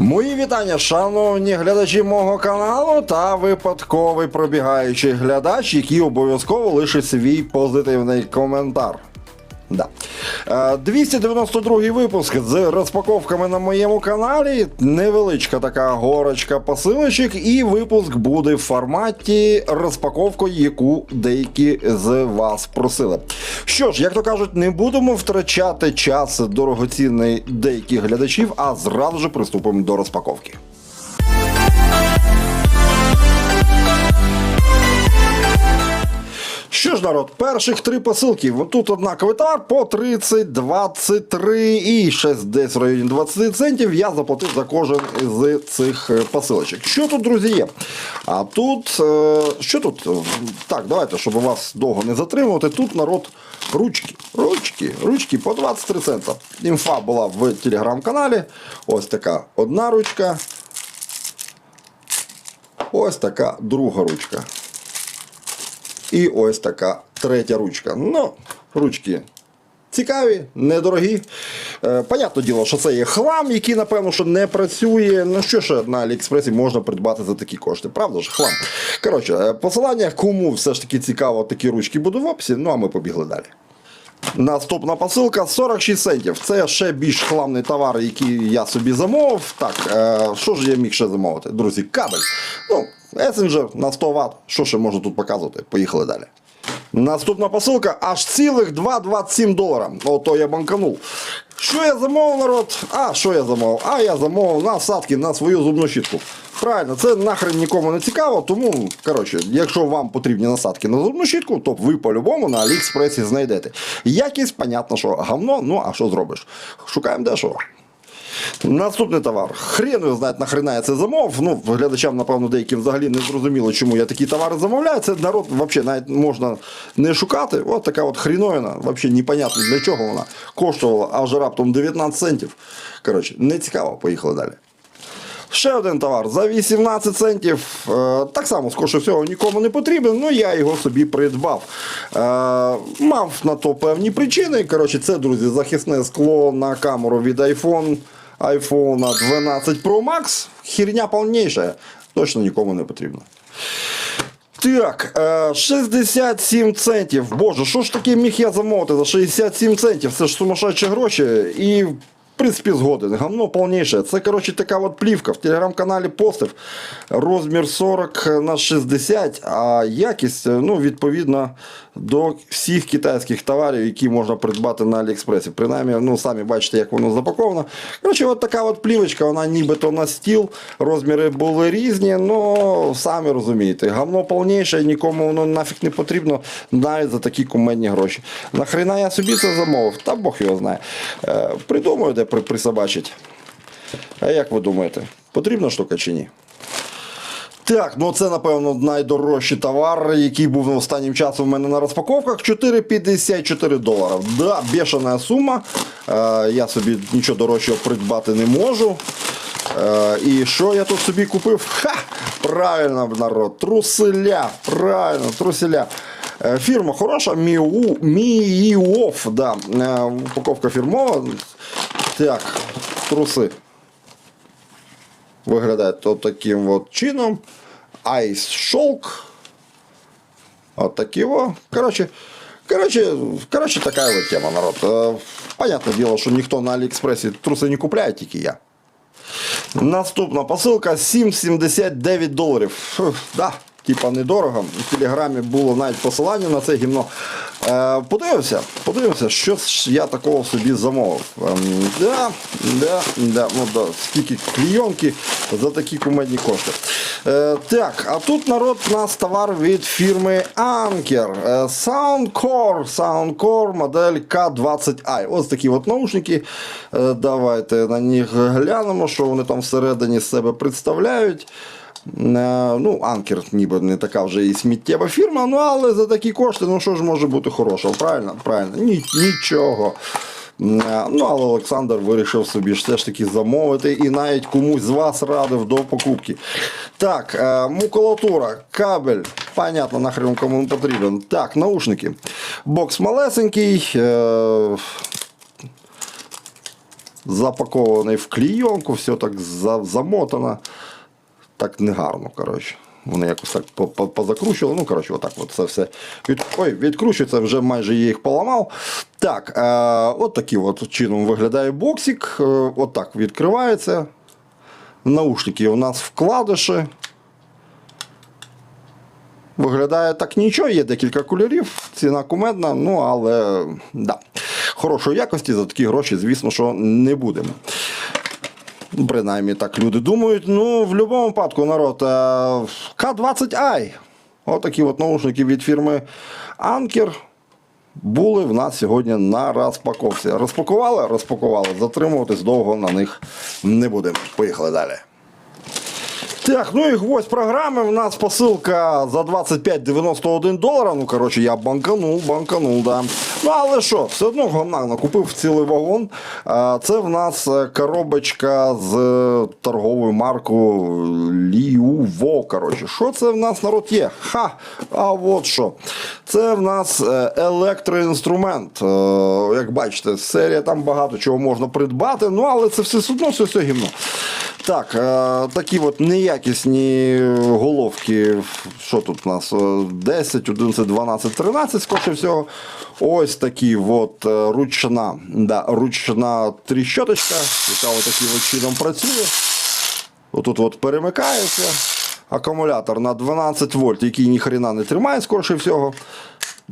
Мої вітання, шановні глядачі мого каналу та випадковий пробігаючий глядач, який обов'язково лишить свій позитивний коментар. Да. Е, 292 випуск з розпаковками на моєму каналі. Невеличка така горочка посилочок, і випуск буде в форматі розпаковкою, яку деякі з вас просили. Що ж, як то кажуть, не будемо втрачати час дорогоцінний деяких глядачів, а зразу ж приступимо до розпаковки. Що ж, народ, перших три посилки. Тут однаковий товар по 30, 23 і ще десь в районі 20 центів я заплатив за кожен з цих е, посилочок. Що тут, друзі, є? А тут, е, що тут? Так, давайте, щоб вас довго не затримувати. Тут народ ручки, ручки, ручки по 23 цента. Інфа була в телеграм-каналі. Ось така одна ручка. Ось така друга ручка. І ось така третя ручка. Ну, ручки цікаві, недорогі. Е, понятне діло, що це є хлам, який, напевно, що не працює. Ну що ж на Аліекспресі можна придбати за такі кошти. Правда ж, хлам. Коротше, е, посилання, кому все ж таки цікаво, такі ручки буду в описі. Ну а ми побігли далі. Наступна посилка 46 центів. Це ще більш хламний товар, який я собі замовив. Так, е, що ж я міг ще замовити? Друзі, кабель. Ну, Есенджер на 100 Вт. Що ще можу тут показувати? Поїхали далі. Наступна посилка аж цілих 2,27 долара. Ото я банканув. Що я замовив, народ? А, що я замовив? А я замовив насадки на свою зубну щітку. Правильно, це нахрен нікому не цікаво, тому, коротше, якщо вам потрібні насадки на зубну щітку, то ви по-любому на Аліекспресі знайдете. Якість, понятно, що говно, ну а що зробиш? Шукаємо дешево. Наступний товар. Хрен його знає, нахрена я це замовив. Ну, глядачам, напевно, деяким взагалі не зрозуміло, чому я такі товари замовляю. Це народ взагалі навіть можна не шукати. От така от хріновина, взагалі непонятно для чого вона коштувала аж раптом 19 центів. Коротше, не цікаво, поїхали далі. Ще один товар за 18 центів. Е, так само, скоріше всього, нікому не потрібен, але я його собі придбав. Е, мав на то певні причини. Коротше, це, друзі, захисне скло на камеру від iPhone, iPhone 12 Pro Max. Хірня повніша. Точно нікому не потрібно. Так, е, 67 центів. Боже, що ж таке міг я замовити за 67 центів? Це ж сумасшедші гроші. І принципі, згоден. Гамно повніше. Це, коротше, така от плівка. В телеграм-каналі постив. Розмір 40 на 60, а якість, ну, відповідно до всіх китайських товарів, які можна придбати на Аліекспресі. Принаймні, ну, самі бачите, як воно запаковано. Коротше, от така от плівочка, вона нібито на стіл. Розміри були різні, але самі розумієте, гамно повніше, нікому воно нафіг не потрібно, навіть за такі кумедні гроші. Нахрена я собі це замовив? Та Бог його знає. Е, придумаю, де присобачить. А як ви думаєте, потрібна штука чи ні? Так, ну це, напевно, найдорожчий товар, який був останнім часом у мене на розпаковках. 4,54 долара. Да, бешена сума. Е, я собі нічого дорожчого придбати не можу. Е, і що я тут собі купив? Ха! Правильно, народ, труселя. Правильно, труселя. Е, Фірма хороша, Міоф, да. Е, Упаковка фірмова. Так, труси виглядають от таким от чином. Айс шелк. От такі о. Коротше, коротше, коротше, така от тема, народ. Е, Понятне діло, що ніхто на Аліекспресі труси не купляє, тільки я. Наступна посилка 7,79 доларів. Фух, да, типа недорого. В телеграмі було навіть посилання на це гімно. Е, подивився, подивився, що я такого собі замовив. Ем, да, да, да, ну, да, скільки клійонки за такі кумедні кошти. Е, так, а тут народ у нас товар від фірми Anker. Е, Soundcore, Soundcore модель K20i. Ось такі от наушники. Е, давайте на них глянемо, що вони там всередині себе представляють. Ну, Анкер ніби не така вже і сміттєва фірма, ну але за такі кошти, ну що ж може бути хорошого, правильно? Правильно, Ні, нічого. Е, Ну, але Олександр вирішив собі все ж таки замовити і навіть комусь з вас радив до покупки. Так, е, макулатура, кабель. Понятно, нахрен кому він потрібен. Так, наушники. Бокс малесенький. е, запакований в клійонку, все так замотано. Так негарно, коротше. Вони якось так по- по- позакручували. Ну, коротше, отак от це все від... Ой, відкручується, вже майже я їх поламав. Так, е, от таким от чином виглядає боксик. Е, от відкривається. Наушники у нас вкладиші. Виглядає так нічого, є декілька кольорів, ціна кумедна, ну але да. хорошої якості за такі гроші, звісно, що не будемо. Принаймні так люди думають. Ну, в будь-якому випадку, народ, е, К20i. Отакі от наушники від фірми Anker були в нас сьогодні на розпаковці. Розпакували, розпакували. Затримуватись довго на них не будемо. Поїхали далі. Так, ну і гвоздь програми. У нас посилка за 25,91 долара. Ну, коротше, я банканув, банканув, да. Ну, але що, все одно гомнально купив цілий вагон. Це в нас е, коробочка з е, торговою маркою Ліуво. Коротше, що це в нас народ є? Ха! А от що. Це в нас е, електроінструмент. Як бачите, серія там багато чого можна придбати, ну але це все одно все, все гімно. Так, е, такі от неякісні головки. Що тут у нас? Е, 10, 11, 12, 13, скоріше всього. Ось такі от е, ручна, да, ручна тріщоточка, яка от таким от чином працює. Отут от перемикається. Акумулятор на 12 вольт, який ніхрена не тримає, скоріше всього.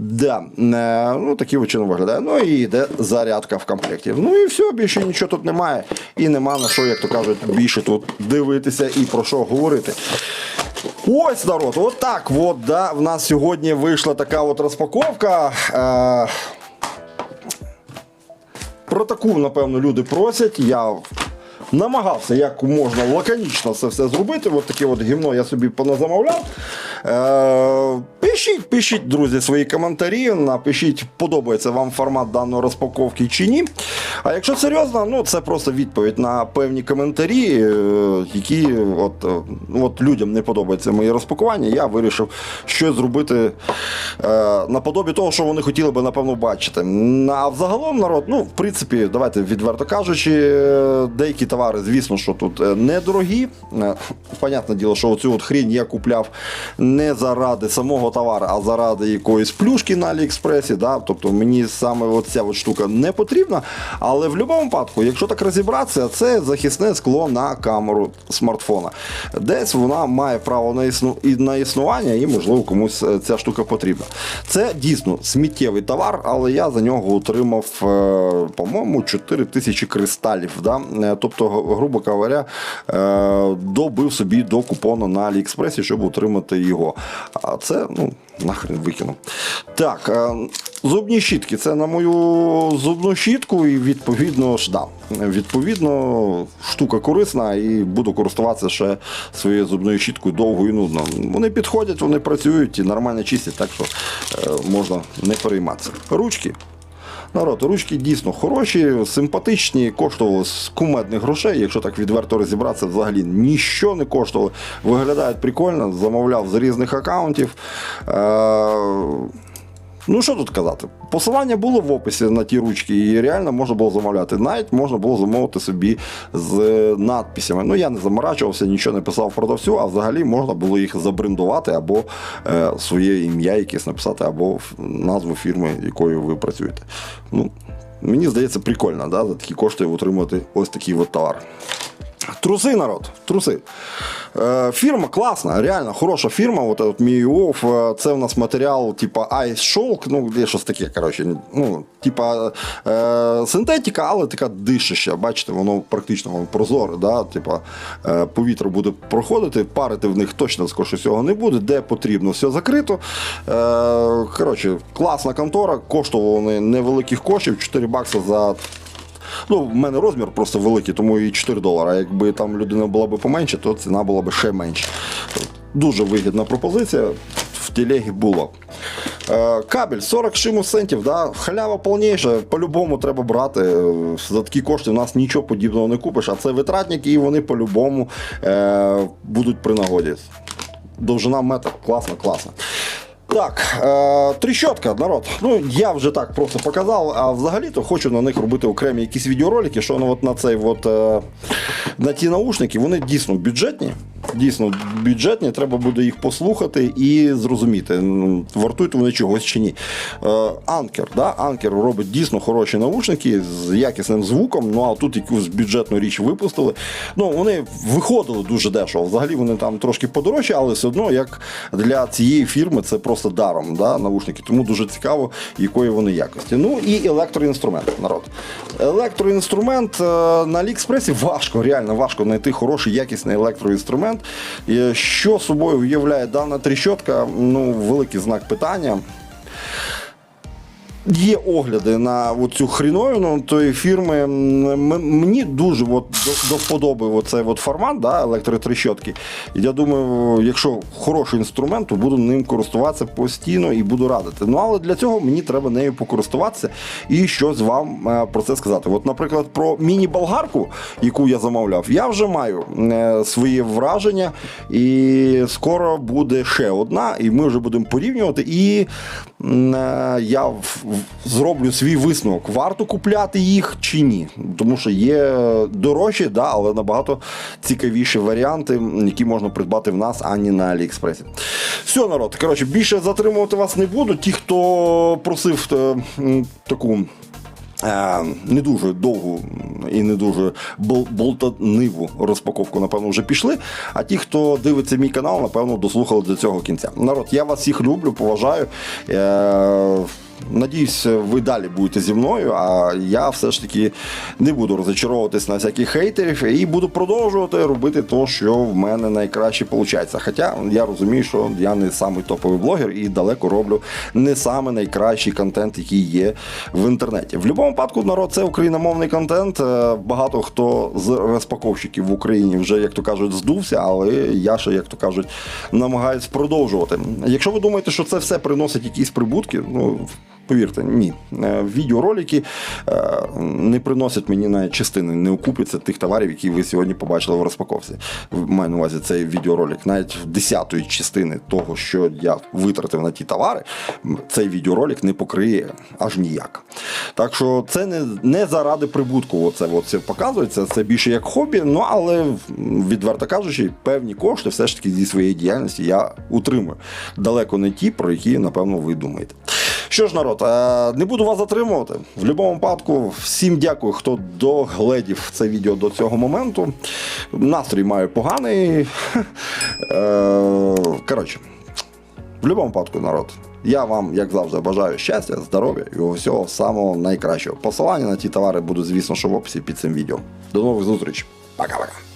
Да, е, ну таким чином виглядає. Ну і йде зарядка в комплекті. Ну і все, більше нічого тут немає. І нема на що, як то кажуть, більше тут дивитися і про що говорити. Ось народ, от от, да, в нас сьогодні вийшла така от розпаковка. Е, про таку, напевно, люди просять. Я намагався як можна лаконічно це все зробити. От таке от гімно я собі поназамовляв. Пишіть, пишіть, друзі, свої коментарі. Напишіть, подобається вам формат даної розпаковки чи ні. А якщо серйозно, ну це просто відповідь на певні коментарі, е, які от, е, от людям не подобається моє розпакування. Я вирішив щось зробити е, наподобі того, що вони хотіли би, напевно, бачити. А взагалом народ, ну, в принципі, давайте відверто кажучи, е, деякі товари, звісно, що тут недорогі. Понятне діло, що оцю от хрінь я купляв не заради самого товару, а заради якоїсь плюшки на Аліекспресі. Да? Тобто мені саме ця от штука не потрібна. Але в будь-якому випадку, якщо так розібратися, це захисне скло на камеру смартфона. Десь вона має право на, існу... і на існування, і можливо комусь е, ця штука потрібна. Це дійсно сміттєвий товар, але я за нього отримав, е, по-моєму, 4 тисячі кристалів. Да? Е, Тобто, грубо говоря, добив собі до купону на Аліекспресі, щоб отримати його. А це, ну, нахрен викину. Так, е, зубні щітки. Це на мою зубну щітку, і відповідно ж, да, відповідно, штука корисна, і буду користуватися ще своєю зубною щіткою довго і нудно. Вони підходять, вони працюють і нормально чистять, так що е, можна не перейматися. Ручки. Народ, ручки дійсно хороші, симпатичні, коштували з кумедних грошей. Якщо так відверто розібратися, взагалі ніщо не коштувало. Виглядають прикольно, замовляв з різних аккаунтів. Е- Ну, що тут казати? Посилання було в описі на ті ручки, і реально можна було замовляти. Навіть можна було замовити собі з надписями. Ну, я не заморачувався, нічого не писав продавцю, а взагалі можна було їх забрендувати або е, своє ім'я якесь написати, або назву фірми, якою ви працюєте. Ну, мені здається, прикольно, да, за такі кошти отримати ось такий от товар. Труси, народ, труси. Е, фірма класна, реально хороша фірма. От, от Міоф, це в нас матеріал, типа Ice Shulk, ну, є щось таке, коротше, ну, типа е, синтетика, але така дишища. Бачите, воно практично воно прозоре. Да? Типа, е, повітря буде проходити, парити в них точно скоріше всього не буде, де потрібно, все закрито. Е, коротше, класна контора, коштували вони невеликих коштів, 4 бакси за Ну, в мене розмір просто великий, тому і 4 долара. Якби там людина була б поменше, то ціна була б ще менша. Дуже вигідна пропозиція. В телегі було. Е, кабель 40 шиму центів, да? халява повніша, по-любому треба брати. Е, За такі кошти в нас нічого подібного не купиш, а це витратники, і вони по-любому е, будуть при нагоді. Довжина метр, класно, класно. Так, е, тріщотка, народ. Ну, я вже так просто показав, а взагалі-то хочу на них робити окремі якісь відеоролики, що ну, от на цей от, е, на ті наушники, вони дійсно бюджетні. Дійсно бюджетні, треба буде їх послухати і зрозуміти, вартують вони чогось чи ні. Е, Анкер, да? Анкер робить дійсно хороші наушники з якісним звуком. Ну а тут якусь бюджетну річ випустили. Ну, вони виходили дуже дешево. Взагалі вони там трошки подорожчі, але все одно, як для цієї фірми, це просто даром да, наушники. Тому дуже цікаво, якої вони якості. Ну і електроінструмент, народ. Електроінструмент е, на Аліекспресі важко, реально важко знайти хороший якісний електроінструмент. Що собою виявляє дана тріщотка? Ну, великий знак питання. Є огляди на цю хріновину тої фірми. Мені дуже от, до, до вподоби оцей от формат да, електротрещотки. Я думаю, якщо хороший інструмент, то буду ним користуватися постійно і буду радити. Ну але для цього мені треба нею покористуватися і щось вам е, про це сказати. От, наприклад, про міні-болгарку, яку я замовляв, я вже маю е, свої враження, і скоро буде ще одна, і ми вже будемо порівнювати. І е, я в- зроблю свій висновок, варто купляти їх чи ні. Тому що є дорожчі, да, але набагато цікавіші варіанти, які можна придбати в нас, а не на Аліекспресі. Все, народ. Коротше, більше затримувати вас не буду. Ті, хто просив е, таку. Е, Не дуже довгу і не дуже болтаниву розпаковку, напевно, вже пішли. А ті, хто дивиться мій канал, напевно, дослухали до цього кінця. Народ, я вас всіх люблю, поважаю. Надіюсь, ви далі будете зі мною, а я все ж таки не буду розочаровуватись на всяких хейтерів і буду продовжувати робити те, що в мене найкраще виходить. Хоча я розумію, що я не самий топовий блогер і далеко роблю не саме найкращий контент, який є в інтернеті. В будь-якому випадку, народ, це україномовний контент. Е, Багато хто з розпаковщиків в Україні вже, як то кажуть, здувся, але я ще, як то кажуть, намагаюсь продовжувати. Якщо ви думаєте, що це все приносить якісь прибутки, ну. Повірте, ні. Е, Відеоролики е, не приносять мені навіть частини, не окупиться тих товарів, які ви сьогодні побачили в розпаковці. Маю на увазі цей відеоролик. Навіть в десятої частини того, що я витратив на ті товари, цей відеоролик не покриє аж ніяк. Так що це не, не заради прибутку. Оце, оце показується. Це більше як хобі, ну але відверто кажучи, певні кошти все ж таки зі своєї діяльності я утримую. Далеко не ті, про які, напевно, ви думаєте. Що ж, народ, е, не буду вас затримувати. В будь-якому випадку, всім дякую, хто догледів це відео до цього моменту. Настрій маю поганий. Е, Коротше, в будь-якому випадку, народ. Я вам, як завжди, бажаю щастя, здоров'я і усього самого найкращого. Посилання на ті товари буде, звісно, що в описі під цим відео. До нових зустрічей. Пока-пока.